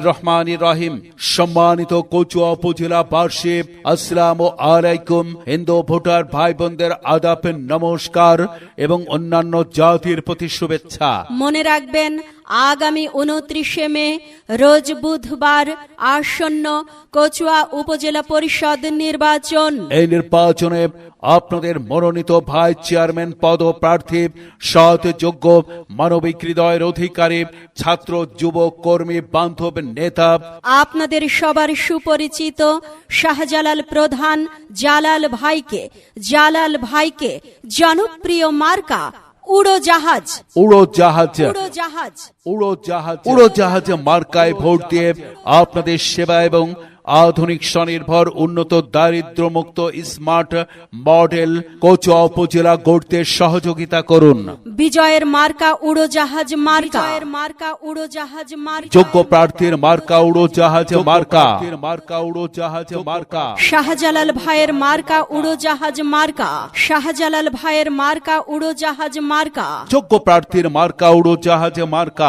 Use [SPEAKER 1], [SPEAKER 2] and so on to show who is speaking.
[SPEAKER 1] রহমান রহিম। সম্মানিত আলাইকুম। হিন্দু ভোটার ভাই বোনদের আদাপের নমস্কার এবং অন্যান্য জাতির প্রতি শুভেচ্ছা।
[SPEAKER 2] মনে রাখবেন আগামী উনত্রিশে মে রোজ বুধবার আসন্ন কচুয়া উপজেলা পরিষদ নির্বাচন।
[SPEAKER 1] এই নির্বাচনে আপনাদের মনোনীত ভাইস চেয়ারম্যান পদ প্রার্থী সৎ যোগ্য মানবিক হৃদয়ের অধিকারী ছাত্র যুব কর্মী বান্ধব নেতা।
[SPEAKER 2] আপনাদের সবার সুপরিচিত শাহজালাল প্রধান জালাল ভাইকে জালাল ভাইকে জনপ্রিয় মার্কা উড়োজাহাজ।
[SPEAKER 1] উড়োজাহাজ।
[SPEAKER 2] উড়োজাহাজ।
[SPEAKER 1] উড়োজাহাজ। উড়োজাহাজ মার্কায় ভোট দিয়ে আপনাদের সেবা এবং আধুনিক স্বনির্ভর উন্নত দারিদ্র্যমুক্ত স্মার্ট মডেল কোচুয়া উপজেলা গড়তে সহযোগিতা করুন।
[SPEAKER 2] বিজয়ের মার্কা উড়োজাহাজ মার্কা। মার্কা উড়োজাহাজ মার্কা।
[SPEAKER 1] যোগ্য প্রার্থীর মার্কা উড়োজাহাজ মার্কা। মার্কা উড়োজাহাজ মার্কা।
[SPEAKER 2] শাহজালাল ভাইয়ের মার্কা উড়োজাহাজ মার্কা। শাহজালাল ভাইয়ের মার্কা উড়োজাহাজ মার্কা।
[SPEAKER 1] যোগ্য প্রার্থীর মার্কা উড়োজাহাজ মার্কা।